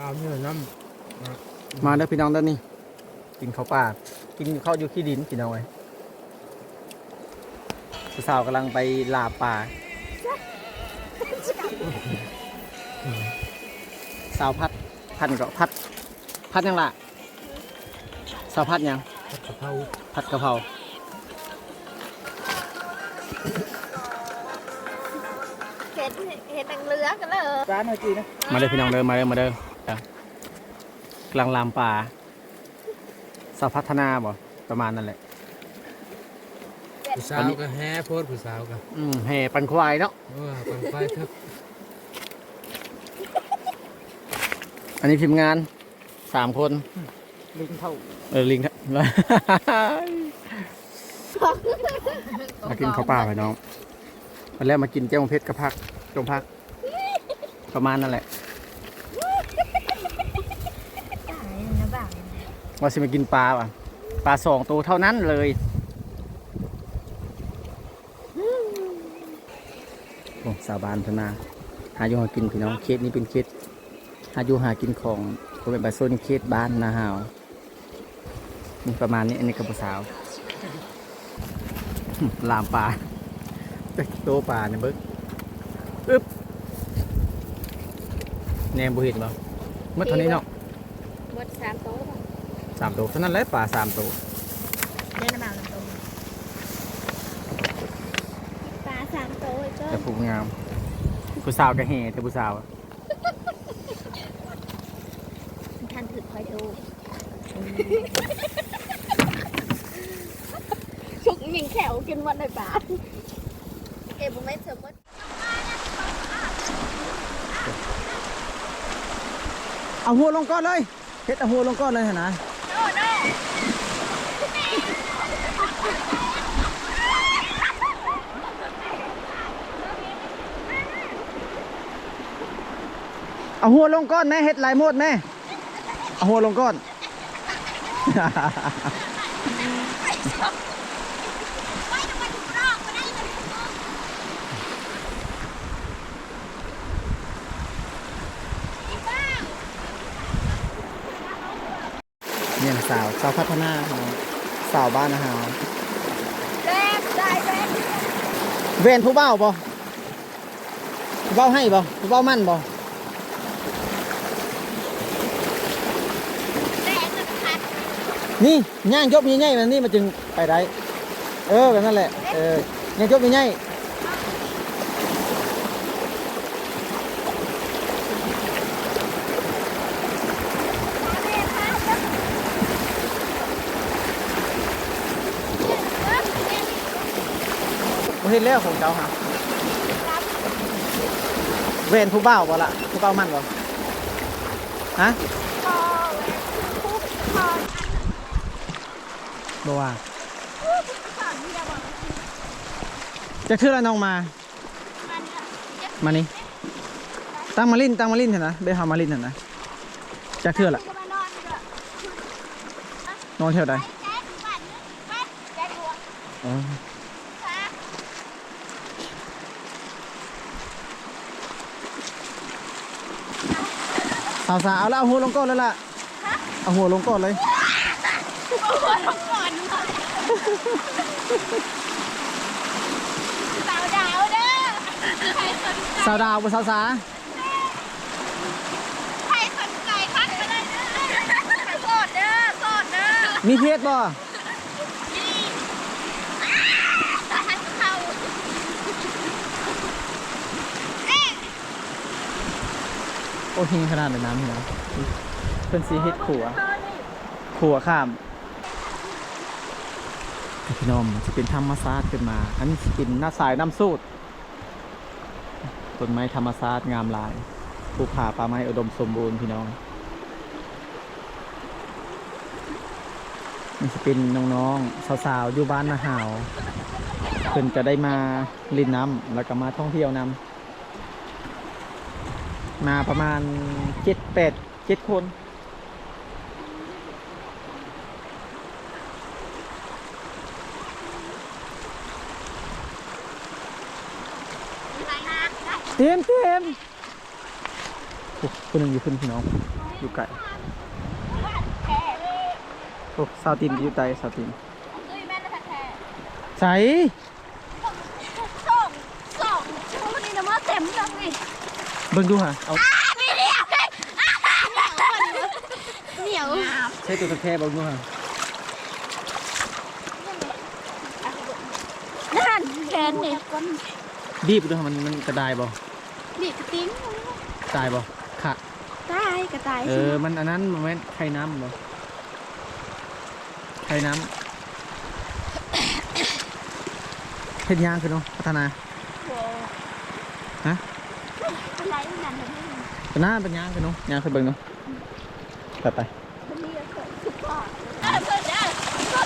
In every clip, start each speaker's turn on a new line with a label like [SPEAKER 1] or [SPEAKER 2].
[SPEAKER 1] ลาวเนี่ยน้
[SPEAKER 2] มาเด้อพี่น้องเด้อนี่กินข้าวป่ากินข้าวอยู่ขี้ดินพี่น้องไว้สาวๆกำลังไปลาป่า สาวพัดพัดก็พัด พัดยังล่ะสาวพัดยังำ
[SPEAKER 1] ผัดกะเพรา
[SPEAKER 2] ผัดกะเพรา
[SPEAKER 3] เห็นเห็นตังเรือกันเลย
[SPEAKER 1] ร้านอะไรจีนะ
[SPEAKER 2] มาเด้อพี่น้องเด้อมาเด้อมาเด้อจ้ะ กำลังลามป่าสาวพัฒนาบ่ประมาณนั่นแหละ
[SPEAKER 1] ผู้สาวก็แฮ่โพดผู้สาวก็
[SPEAKER 2] อืมแห่ปันควายเนาะ
[SPEAKER 1] เออปันไฟทึบ
[SPEAKER 2] อันนี้ทีมงานสามคน
[SPEAKER 1] ลิงเท่า
[SPEAKER 2] เออ ลิงครับมากินข้าวเปล่าไปน้องวันแรกมากินเจ้าเพชรกระพักจงพัก ประมาณนั่นแหละ
[SPEAKER 3] ตายนะบ้าง
[SPEAKER 2] ว่าสิมากินปลาป่ะปลาสองตัวเท่านั้นเลยโอ้สาบานธนาหาอยู่หากินพี่น้องเคสนี้เป็นเคสหาอยู่หากินของก็เป็นบาโซนเคสบ้านนาหาวนี่ประมาณนี้อันนี้กับผู้สาวลามปลาเอ้ยโตปลาเนี่ยเบิกอึ๊บแนมบุห็นบ่เมื่อเท่านี้เนาะ
[SPEAKER 3] หมดสามโต๊ะ
[SPEAKER 2] สามตัวเท่านั้นแหละปลาสามตัว
[SPEAKER 3] เล่นน้ำมันตรงปลาสามโต๊ะก็
[SPEAKER 2] แต่ผูกงาม ผู้สาวก็แห่แต่ผู้สาวอะ
[SPEAKER 3] ท่านถือคอยดูชุกยิงแขวกินวันในป่าเอ๋ผมไม่เสมมติ
[SPEAKER 2] เอาหัวลงก้อนเลยเฮ็ดเอาหัวลงก้อนเลยหั่นนะ
[SPEAKER 3] โน่โน่
[SPEAKER 2] เอาหัวลงก้อนแม่เฮ็ดลายโมดแม่เอาหัวลงก้อน เนี่ยสาวสาวพัฒนา สาวบ้านอาหาร
[SPEAKER 3] แซ่บได้แซ่บ
[SPEAKER 2] เวนผู้เบ้าบ่ผู้เบ้าให้บ่ผู้เบ้ามั่นบ่
[SPEAKER 3] แซ่บสุดคัด
[SPEAKER 2] นี่ย่างยบใหญ่ๆมันนี่มันจึงไปได้เออแบบนั้นแหละเออย่างยบใหญ่ๆ บ่เห็นแล้วของเจ้าฮะเวนผู้เบ้าบ่ล่ะผู้เบ้ามันบ่ฮะบ่ว่า
[SPEAKER 3] จะบอก
[SPEAKER 2] จะคืออะไรน้องมา
[SPEAKER 3] มา
[SPEAKER 2] นี่ตั้งมาลินตั้งมาลินเห็นนะเบฮามาลินเห็นนะจะคือละ
[SPEAKER 3] จะมานอนเด้อน
[SPEAKER 2] อนเที่ยวใด
[SPEAKER 3] แจ๊คบ้านไปแจ๊คหัว
[SPEAKER 2] อ๋อ
[SPEAKER 3] ค่ะ
[SPEAKER 2] สาวสาวๆเอาละเอาหัวลงก้อนเลยล่ะเอาหัวลงก้อนเลย
[SPEAKER 3] หัวลงก่อนสาวดาวเด้อใครสนใจ
[SPEAKER 2] สาวดาวบ่สาวสา
[SPEAKER 3] ใครสนใจทักมาได้เด้อโสดเด้อโสดเด้อ
[SPEAKER 2] มีเพศบ่
[SPEAKER 3] นี่ให้เขาเอ๊ะ
[SPEAKER 2] โอ้หิงขนาดเลยน้ำเหรอเพิ่นสีเฮ็ดขัวขัวข้ามพี่น้องจะเป็นธรรมศาสตร์ขึ้นมา อันนี้สิเป็นหน้าสายน้ำสูตรต้นไม้ธรรมศาสตร์งามหลายภูผาป่าไม้อุดมสมบูรณ์พี่น้องมันจะเป็นน้องๆสาวๆอยู่บ้านนาหาวเพิ่นจะได้มาลินน้ำแล้วก็มาท่องเที่ยวน้ำ มาประมาณเจ็ดแปดเจ็ดคนเต็มเต็มโอ้คนหนึ่งอยู่ขึ้นพี่น้อง อยู่ไกลโอ้สาวตินอยู่ไกลสาวตินใส่
[SPEAKER 3] สองสองช่วโมงนี้นะมาเต็มแล้วนี่
[SPEAKER 2] เบิ่งดูฮะเอา
[SPEAKER 3] นี่เดียวเหนียว
[SPEAKER 2] ใช้ตัวตะแคร่เบิ่งดูฮะ
[SPEAKER 3] นั่นแขนนี่
[SPEAKER 2] บีบดูฮะมันมันกระดายบ่
[SPEAKER 3] นี่กระติ้ง
[SPEAKER 2] ตายบ่ค่ะ
[SPEAKER 3] ตายกระต่าย
[SPEAKER 2] เออมันอันนั้นมันแม่นไข่น้ำบ่ไข่น้ำเฮ็ดยางคือเนาะพัฒนา ฮะ
[SPEAKER 3] อะไรนั่นเห็นไห ม
[SPEAKER 2] พัฒนาเป็นยางคือเนาะยางคือเบิ่งเนาะไปไป
[SPEAKER 3] โทษเ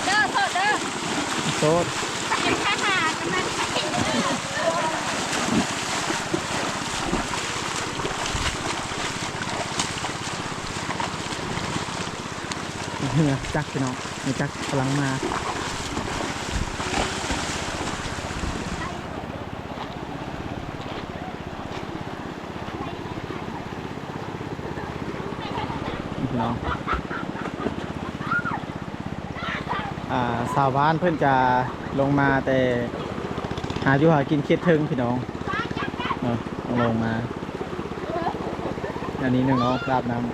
[SPEAKER 3] ด้อโทษเด้อ
[SPEAKER 2] โซด
[SPEAKER 3] ยังแค่หากันนั่น
[SPEAKER 2] เหือจักพี่น้องมีจักกำลังมาพี่น้องอ่า สาวบ้านเพื่อนจะลงมาแต่หาอยู่หากินเคสเทิงพี่น้องเนาะต้องลงมาอันนี้หนึ่งน้องราบน้ำ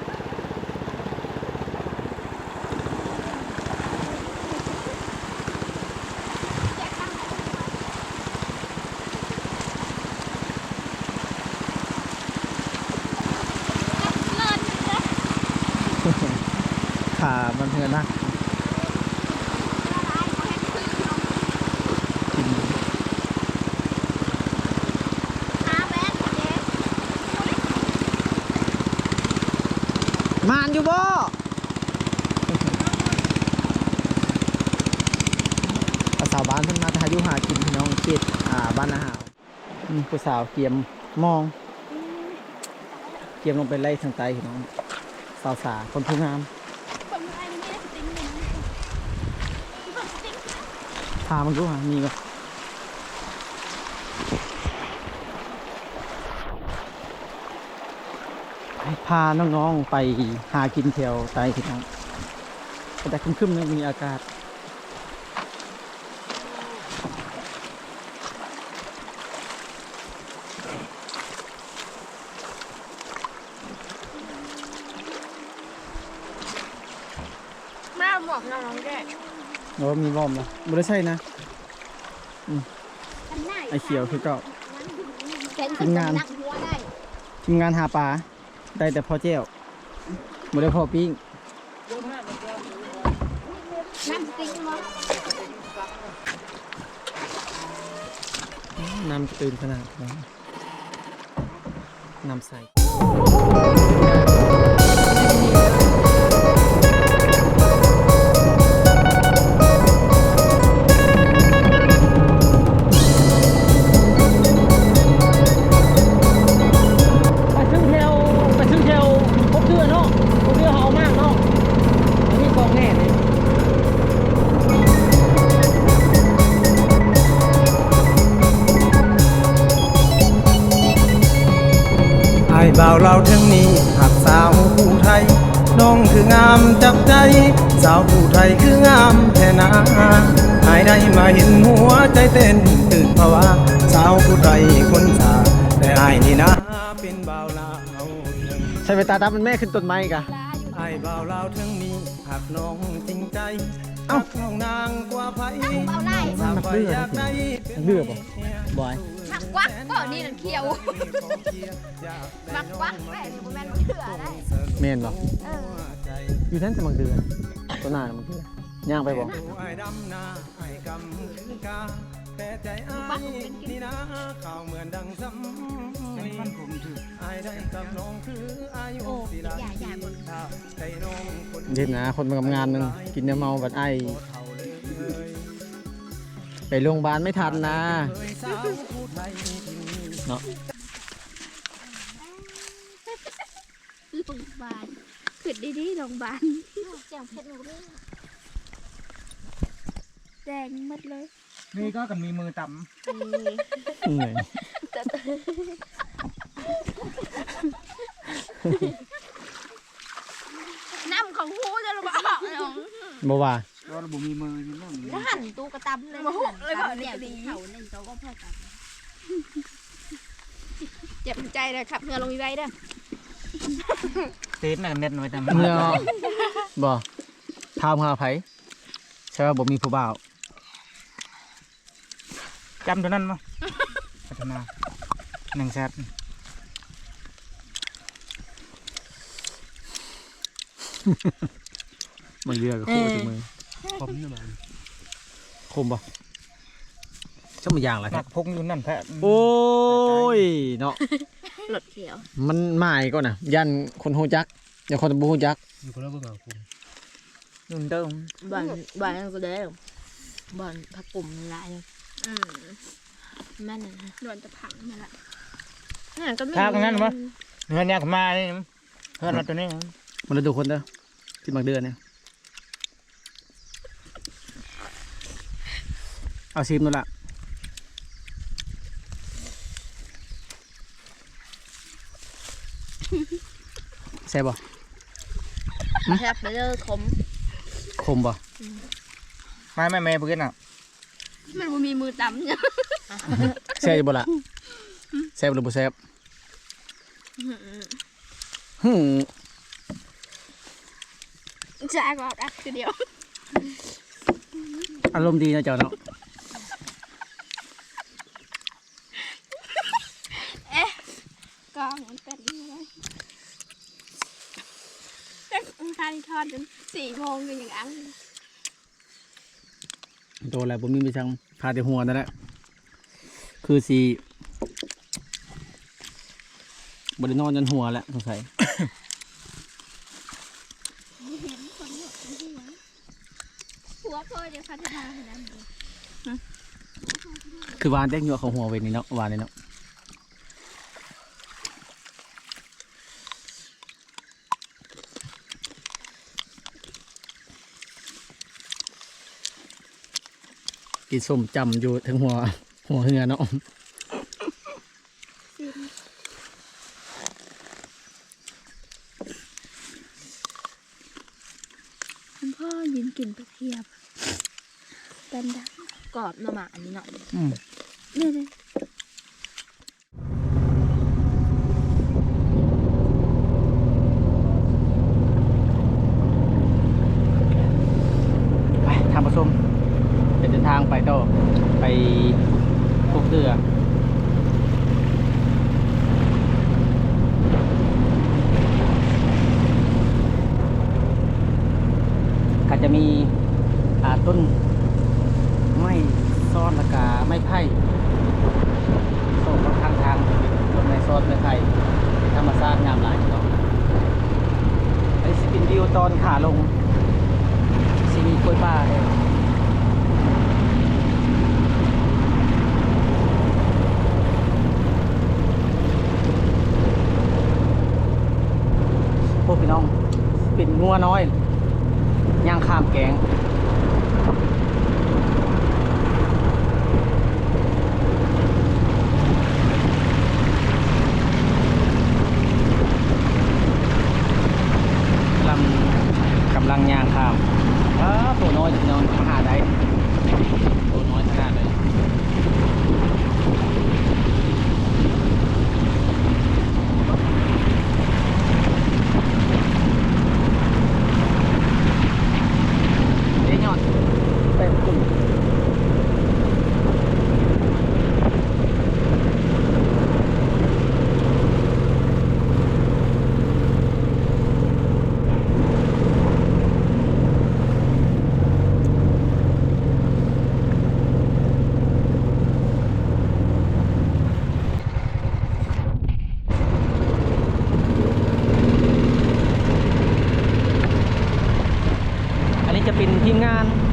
[SPEAKER 3] เลิศเลย
[SPEAKER 2] ขามันเพื่อนนะกิน
[SPEAKER 3] หาแบนเจ๊
[SPEAKER 2] มานอยู่บ่ภาษาวบ้านเพิ่นมาทายุหากินพี่น้องเขตอ่าบ้านอาหารอืมผู้สาวเกียมมอง เกียมลงไปไล่ทางใต้พี่น้อง สาวสาคนผู้งาม
[SPEAKER 3] คนไทยนี่ไม่ได้สติ๊งหนึ่งสติ๊ง
[SPEAKER 2] พามันรู้หามีก็ พาน้องๆไปหากินแถวใต้พี่น้องแต่คึมๆนะมีอากาศ
[SPEAKER 3] แม่หมวกน้องแก
[SPEAKER 2] โอ้มีวอมนะไม่ได้ใช่นะไอเขียวคือเก็
[SPEAKER 3] ทำงานหัวได้
[SPEAKER 2] ทีมงานหาปลา ได้แต่พอเจ้วไม่ได้พอปิ้ง
[SPEAKER 3] น้ำติ๊งมั้ง
[SPEAKER 2] น้ำตื่นขนาดนั้นน้ำใสา
[SPEAKER 4] วเราทั้งนี้หักสาวผู้ไทย น้องคืองามจับใจ สาวผู้ไทยคืองามแท่นาไอ้ได้มาเห็นหัวใจเต้นตื่นภาวะสาวผู้ไทยคนสาแต่ไอ้นี่นะเป็นบ่าวลาวทั้ง
[SPEAKER 2] ใช้เวตาดับมันแม่ขึ้นต้นไม้กะ
[SPEAKER 4] ไอ้บ่าวลาวทั้งนี้หักน้องจริงใจเอ้าน้องนางกว่าไผ
[SPEAKER 3] เอาไล่
[SPEAKER 4] สาวไปอยากได้
[SPEAKER 2] มันเลือกบ่บอย
[SPEAKER 3] หัก วักก็นี่นั่นเขียวมักวักแม่นี่บ่แม่นมันเถื่อได้
[SPEAKER 2] เมนบ่
[SPEAKER 3] เออ
[SPEAKER 2] อยู่นั่นจะมังเดือนตัวหน้ามังเดือนย่างไปบ่
[SPEAKER 4] ไอ้ดำนาไอ้กำคือกาแต่ใจไอ้ายนี่นะข่าวเหมือนดังซ้ำมันผมถือไอ้ได้กับน้องคืออายุสิลาปีใจน้องคน
[SPEAKER 2] เด็ดนะคนมาทำงานหนึงกินเนื้อเมาบัดไอ
[SPEAKER 4] เท่าเลย
[SPEAKER 2] ไปโรงพยาบาลไม่ทันนะ
[SPEAKER 4] เคยสาวผู้ไทยที่นี่
[SPEAKER 2] เนาะ
[SPEAKER 3] โรงพยาบาลขึ้นดีๆโรงพยาบาลแจ้งเพชรหนูด้วยแดงหมดเลย
[SPEAKER 4] นี่ก็กับมีมือต่
[SPEAKER 2] เหนื่อย
[SPEAKER 3] ของหูจะรู้ว่าน้อง
[SPEAKER 2] บ่ว่า
[SPEAKER 4] เราบ่มีมือนี่นั่น
[SPEAKER 3] แล้วหันตู้กระตำเลยมาหุเลยเปล่าเนี่ยเขาเล่นโต๊ะก็พอกันเจ็บใจเลยขับเรือลงอีไว้เด้อ
[SPEAKER 4] เต้นน่ะเน็ตไว้แต่
[SPEAKER 2] เมื่อบ่ถามหาไผใช่ว่าบ่มีผู้บ่าว
[SPEAKER 4] จำตัวนั้นมั้พัฒนาหนึ่งแซด
[SPEAKER 2] มันเรือกับโคจังมือ
[SPEAKER 1] ผมนี่มัน
[SPEAKER 2] คมบ่ช่างมันอย่างละค
[SPEAKER 4] นั
[SPEAKER 2] รับ
[SPEAKER 4] กพงอยู่นั่นแพะ
[SPEAKER 2] โอ้ยเนาะ
[SPEAKER 3] หลดเขียว
[SPEAKER 2] มันหมายก่อนน่ะยันคนฮู้จักอย่าคนบ่ฮู้จัก
[SPEAKER 1] อยู่คนละเบื้องหลังผม
[SPEAKER 4] นุ่นเดิม
[SPEAKER 5] บ้านบ้านนั่นก็ได้บ้านพักกลุ่มหลายเลย
[SPEAKER 3] อืม
[SPEAKER 5] แม่นน่ะนะ
[SPEAKER 3] โดนจะพังมาละ
[SPEAKER 5] นั่นก็ไม่
[SPEAKER 4] ข้าวกันนั่นมั้เงินเนี่ยมานี่เพื่อนเราตัวนี้
[SPEAKER 2] มันเลยดูคนเด้อที่บางเดือนเนี่ย เอาซิมนู่นละแซ่บบ่
[SPEAKER 5] แทบไปเลยคม
[SPEAKER 2] คมบ่
[SPEAKER 4] ไม่ไม่ไม่เพื่อนอะ
[SPEAKER 3] มันบ่มีมือตำเนี่ย
[SPEAKER 2] แซ่บอยู่บ่ล่ะแซ่บหรือบ่แซ่บหืม
[SPEAKER 3] จ้าก็เอาอัดคือเดียว
[SPEAKER 2] อารมณ์ดีนะเจ้าเนาะ
[SPEAKER 3] กองมันเป็นอะไรแต่ทานทอดจนสี่โมงก็ยังอัง
[SPEAKER 2] โดนแล้วบ่มีมีทางพาแต่หัวนั่นแหละคือสิบ่ได้นอนจนหัวแล้วสงสัย
[SPEAKER 3] หัวพ่อเดี๋ยวพัฒนาให้นั้น
[SPEAKER 2] คือวานแต้งยัวเขาหัวเว้นนี่เนาะวานนี่เนาะ กินส้มจำอยู่ถึงหัว หัวเหือเนาะ
[SPEAKER 3] คุณพ่อยืนกินไปเทียบเป็นดัง
[SPEAKER 5] กรอบหน่อหมากอันนี้เนาะ
[SPEAKER 2] อืม
[SPEAKER 3] เนี่ยเลย
[SPEAKER 2] ไปทางผสมจะเดินทางไปต่อไปพวกเรือก็จะมีอ่า ต้นไม้ซ้อนและกาไม้ไผ่โซ่ข้างทางต้นไม้ซ้อนไม้ไผ่ธรรมชาติงามหลายเนาะไอ้สปินวิวตอนขาลงซีมีกล้วยป้าเลยพวกพี่น้องเป็นงัวน้อยย่างข้ามแกง Kuningan